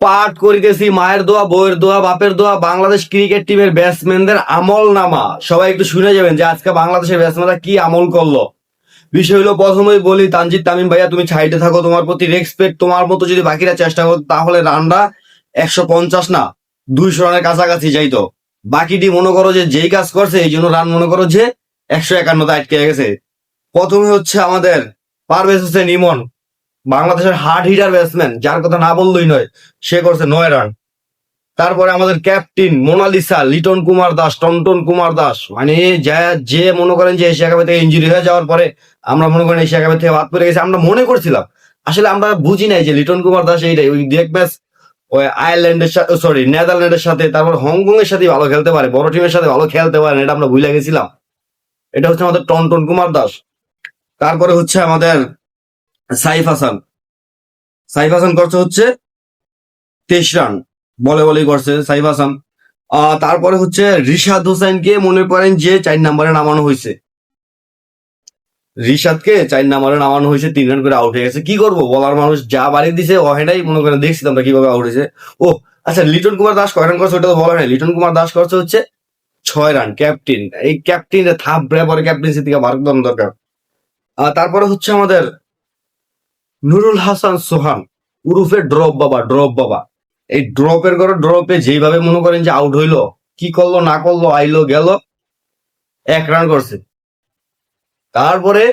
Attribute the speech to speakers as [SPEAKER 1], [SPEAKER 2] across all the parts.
[SPEAKER 1] পাঠ করিতেছি, মায়ের দোয়া বইয়ের দোয়া, বাপের দোয়া, বাংলাদেশ ক্রিকেট টিমের ব্যাটসম্যানদের আমল নামা। সবাই একটু শুনে যাবেন যে আজকে বাংলাদেশের ব্যাটসম্যানরা কি আমল করল। বিষয় হলো, প্রথমেই বলি, তানজিদ তামিম ভাইয়া, তুমি সাইডে থাকো, তোমার প্রতি রেসপেক্ট তোমার মতো যদি বাকিরা চেষ্টা করতো তাহলে রানটা একশো পঞ্চাশ না, দুইশো রানের কাছাকাছি যাইতো। বাকিটি মনে করো যে যেই কাজ করছে, এই জন্য রান মনে করো যে একশো একান্নতে আটকে গেছে। প্রথমে হচ্ছে আমাদের পারভেজ হোসেন ইমন বাংলাদেশের হার্ড হিটার ব্যাটসম্যান যার কথা না বললেই নয়, সে করছে নয় রান তারপরে আমাদের ক্যাপ্টেন মোনালিসা লিটন কুমার দাস টনটন কুমার দাস মানে যা, যে মনে করেন যে এশিয়া কাপে থেকে ইঞ্জুরি হয়ে যাওয়ার পরে আমরা মনে করেন এশিয়া কাপে থেকে বাদ পড়ে গেছি, আমরা মনে করছিলাম। আসলে আমরা বুঝি নাই যে লিটন কুমার দাস এইটাই, ওই দেখ ম্যাচ ওই আয়ারল্যান্ডের সাথে সরি নেদারল্যান্ডের সাথে, তারপর হংকং এর সাথে ভালো খেলতে পারে, বড় টিমের সাথে ভালো খেলতে পারে এটা আমরা ভুলে গেছিলাম। এটা হচ্ছে আমাদের টনটন কুমার দাস। তারপরে হচ্ছে আমাদের সাইফ হাসান। সাইফ হাসান করছে হচ্ছে তেইশ রান। বলে বলেই করছে সাইফ হাসান। তারপরে হচ্ছে রিশাদ হোসেনকে মনে করেন যে চার নাম্বারে নামানো হয়েছে। রিশাদকে চার নাম্বারে নামানো হয়েছে, তিন রান করে আউট হয়ে গেছে। কি করব? বলার মানুষ যা বাড়ি দিছে ওহেটাই মনে করেন দেখছি আমরা কীভাবে আউট হয়েছে। ও আচ্ছা লিটন কুমার দাস কয় রান করছে ওটা তো বলা হয় লিটন কুমার দাস করছে হচ্ছে ছয় রান, ক্যাপ্টেন। এই ক্যাপ্টেন থাপ পরে ক্যাপ্টেন্সি থেকে ভারত দল দরকার তারপরে হচ্ছে আমাদের নুরুল হাসান সোহান, উরুফে ড্রপ বাবা ড্রপ বাবা। এই ড্রপের করে ড্রপে যেইভাবে মনে করেন যে আউট হইল, কি করল, না করল, আইলো, গেল, এক রান করছে। তারপরে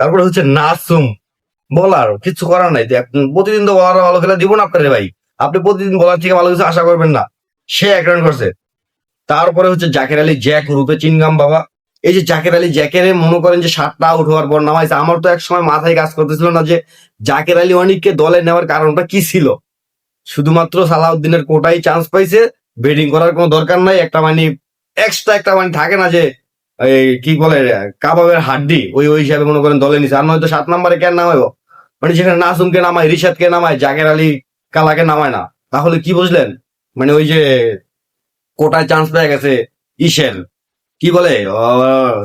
[SPEAKER 1] তারপরে হচ্ছে নাসুম। বলার, কিছু করার নাই। প্রতিদিন তো বলার ভালো খেলা দিব না আপনারে ভাই। আপনি প্রতিদিন বলার থেকে ভালো কিছু আশা করবেন না। সে এক রান করছে। তারপরে হচ্ছে জাকের আলী, জ্যাক, রূপে চিনগাম বাবা। এই যে জাকের আলী জ্যাকেরে মনে করেন যে সাতটা আউট হওয়ার পর নামাইছে। আমার তো এক সময় মাথায় কাজ করতেছিল না যে জাকের আলী অনিককে দলে নেওয়ার কারণটা কি ছিল? শুধুমাত্র সালাউদ্দিনের কোটাই চান্স পাইছে ব্যাটিং করার কোনো দরকার নাই, একটা মানে এক্সট্রা একটা মানে থাকে না যে, এই কি বলে, কাবাবের হাড্ডি, ওই ওই হিসাবে মনে করেন দলে নিছে। আর নয়তো সাত নম্বরে কেন নামাইবো? মানে যেখানে নাসুমকে নামায়, রিশাদকে নামায়, জাকের আলী কালাকে নামায় না। তাহলে কি বুঝলেন? মানে ওই যে কোটায় চান্স পেয়ে গেছে ইসের কি বলে?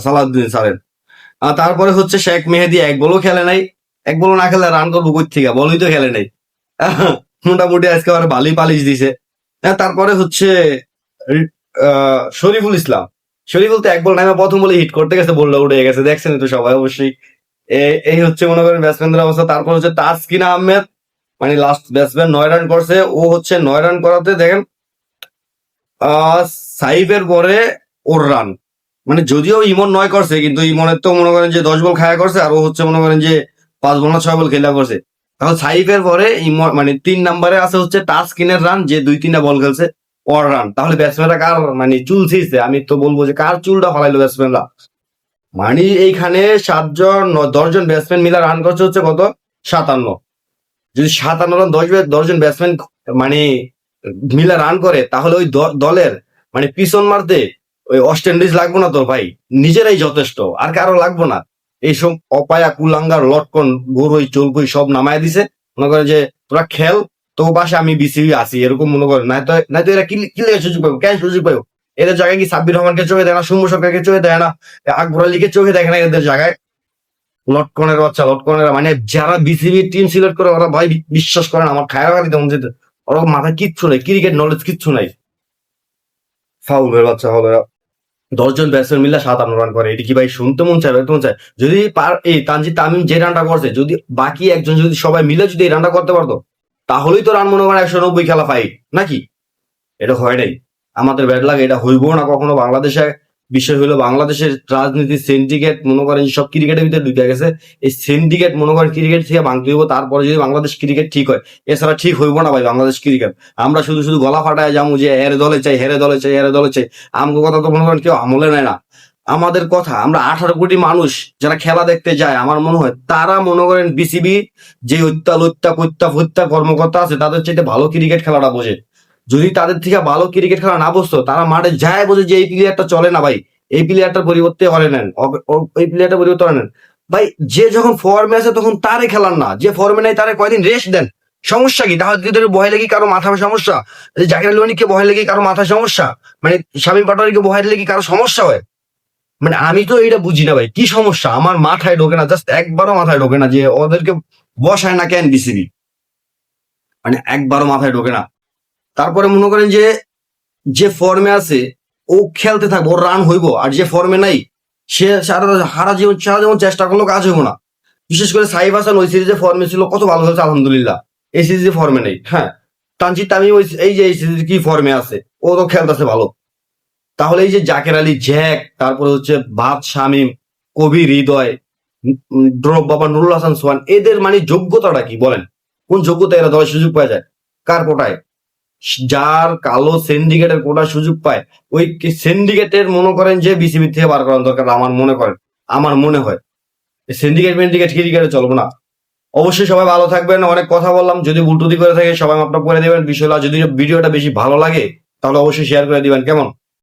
[SPEAKER 1] সালাউদ্দিন স্যারের আর তারপরে হচ্ছে শেখ মেহেদি এক বলও খেলে নাই। এক বলও না খেলে রান করব কই থেকে? বলই তো খেলে নাই। মোটামুটি আজকে আবার বালি পালিশ দিছে। হ্যাঁ, তারপরে হচ্ছে শরীফুল ইসলাম। শরীফুল তো এক বল নামে প্রথম বলে হিট করতে গেছে বলল উঠে গেছে। দেখছেন তো সবাই অবশ্যই। এই হচ্ছে মনে করেন ব্যাটসম্যানদের অবস্থা। তারপর হচ্ছে তাসকিন আহমেদ মানে লাস্ট ব্যাটসম্যান নয় রান করছে। ও হচ্ছে নয় রান করাতে দেখেন সাইফের পরে ওর রান মানে যদিও ইমন নয় করছে, কিন্তু ইমনের তো মনে করেন যে দশ বল খায়া করছে, আর ও হচ্ছে মনে করেন যে পাঁচ বল না ছয় বল খেলা করছে। এখন সাইফের পরে ইমন মানে তিন নাম্বারে আছে হচ্ছে টাস্কিনের রান, যে দুই তিনটা বল খেলছে, ওর রান। তাহলে ব্যাটসম্যানরা কার মানে চুল ছিঁড়ছে? আমি তো বলব যে কার চুলটা ফালাইলো ব্যাটসম্যানরা মানে এইখানে সাতজন দশজন ব্যাটসম্যান মিলে রান করছে হচ্ছে কত? সাতান্ন। যদি সাতান্ন রান দশ দশজন ব্যাটসম্যান মানে মিলে রান করে, তাহলে ওই দলের মানে পিছন মারতে ওই ওয়েস্ট ইন্ডিজ লাগবো না তো ভাই? নিজেরাই যথেষ্ট, আর কারও লাগবো না। এইসব অপায়া, কুলাঙ্গার, লটকন, গরুই, চলকুই সব নামায় দিছে। মনে করে যে, তোরা খেল তো পাশে আমি বিসিবি আসি এরকম মনে করে। না তো না তো এরা কি কি লেগে সুযোগ পাবো কেন সুযোগ পাবো এদের জায়গায় কি সাব্বির রহমানকে চোখে দেয় না? সৌম্য সরকারকে চোখে দেয় না? আকবর আলীকে চোখে দেখে না এদের জায়গায়? লটকনের বাচ্চা, লটকনের মানে যারা বিসিবি টিম সিলেক্ট করে, ওরা ভাই বিশ্বাস করেন আমার খায় গাড়ি তেমন যেতে ওরা মাথায় কিচ্ছু নেই। ক্রিকেট নলেজ কিচ্ছু নাই। ফাউলের বাচ্চা এরা। দশজন ব্যাটসম্যান সাত সাতান্ন রান করে। এটি কি ভাই শুনতে মন চায় মন চায়? যদি এই তানজিদ তামিম যে রানটা করছে, যদি বাকি একজন যদি সবাই মিলে যদি এই রানটা করতে পারতো, তাহলেই তো রান মনে করেন একশো নব্বই খেলা ফাইট নাকি? এটা হয় নাই। আমাদের ব্যাট লাগে এটা হইবও না কখনো বাংলাদেশে। বিষয় হলো বাংলাদেশের রাজনীতির সিন্ডিকেট মনে করেন সব ক্রিকেটের ভিতরে ঢুকে গেছে। এই সিন্ডিকেট মনে করেন ক্রিকেট থেকে ভাঙতে হইব, তারপরে যদি বাংলাদেশ ক্রিকেট ঠিক হয়, এছাড়া ঠিক হইব না ভাই বাংলাদেশ ক্রিকেট আমরা শুধু শুধু গলা ফাটায় যাব যে হেরে দলে চাই, হেরে দলে চাই, হেরে দলে চাই, আমগো কথা তো মনে করেন কেউ আমলে নেয় না। আমাদের কথা, আমরা আঠারো কোটি মানুষ যারা খেলা দেখতে যায়, আমার মনে হয় তারা মনে করেন বিসিবি যে হত্যা লত্যা কত্যা হত্যা কর্মকর্তা আছে, তাদের চাইতে ভালো ক্রিকেট খেলাটা বোঝে। যদি তাদের থেকে ভালো ক্রিকেট খেলা না বসতো তারা মাঠে যায় বোঝে যে এই প্লেয়ারটা চলে না ভাই, এই প্লেয়ারটার পরিবর্তে হরে নেন এই প্লেয়ারটার পরিবর্তে হরে নেন। ভাই, যে যখন ফর্মে আছে তখন তারে খেলান না, যে ফর্মে নাই তারে কয়দিন রেস্ট দেন। সমস্যা কি? তাহলে বহাই লেগে কারও মাথায় সমস্যা? জাকির আলী অনিককে বহাই লেগে কারও মাথায় সমস্যা? মানে শামীম পাটোয়ারিকে বহাই লেগে কারও সমস্যা হয়? মানে আমি তো এটা বুঝি না ভাই, কি সমস্যা? আমার মাথায় ঢোকে না জাস্ট একবারও মাথায় ঢোকে না যে ওদেরকে বসায় না কেন বিসিবি মানে একবারও মাথায় ঢোকে না। তারপরে মনে করেন যে যে ফর্মে আছে, ও খেলতে থাকবে ওর রান হইব। আর যে ফর্মে নাই, সে সারা সারা জীবন সারা জীবন চেষ্টা করলেও কাজ হইব না। বিশেষ করে সাইব হাসান ওই সিরিজে ফর্মে ছিল, কত ভালো খেলছে, আলহামদুলিল্লাহ। এই সিরিজে ফর্মে নেই হ্যাঁ। তানজিদ তামিম ওই এই যে এই সিরিজে কি ফর্মে আছে, ও তো খেলতেছে ভালো। তাহলে এই যে জাকের আলী, জ্যাক, তারপরে হচ্ছে ভাত শামিম, কবি হৃদয় ড্রপ বাবা, নুরুল হাসান সোহান, এদের মানে যোগ্যতাটা কি বলেন? কোন যোগ্যতা এরা দলের সুযোগ পাওয়া যায়? কার কোটায়? যার কালো সিন্ডিকেটের কোটা সুযোগ পায়, ওই সিন্ডিকেটের মনে করেন যে বিসিবি থেকে বার করার দরকার আমার মনে করেন, আমার মনে হয়। সিন্ডিকেট মেন্ডিকেট ক্রিকেটে চলবো না। অবশ্যই সবাই ভালো থাকবেন, অনেক কথা বললাম, যদি উল্টোদি করে থাকে সবাই আপনার করে দেবেন। বিষয়টা যদি ভিডিওটা বেশি ভালো লাগে, তাহলে অবশ্যই শেয়ার করে দিবেন, কেমন?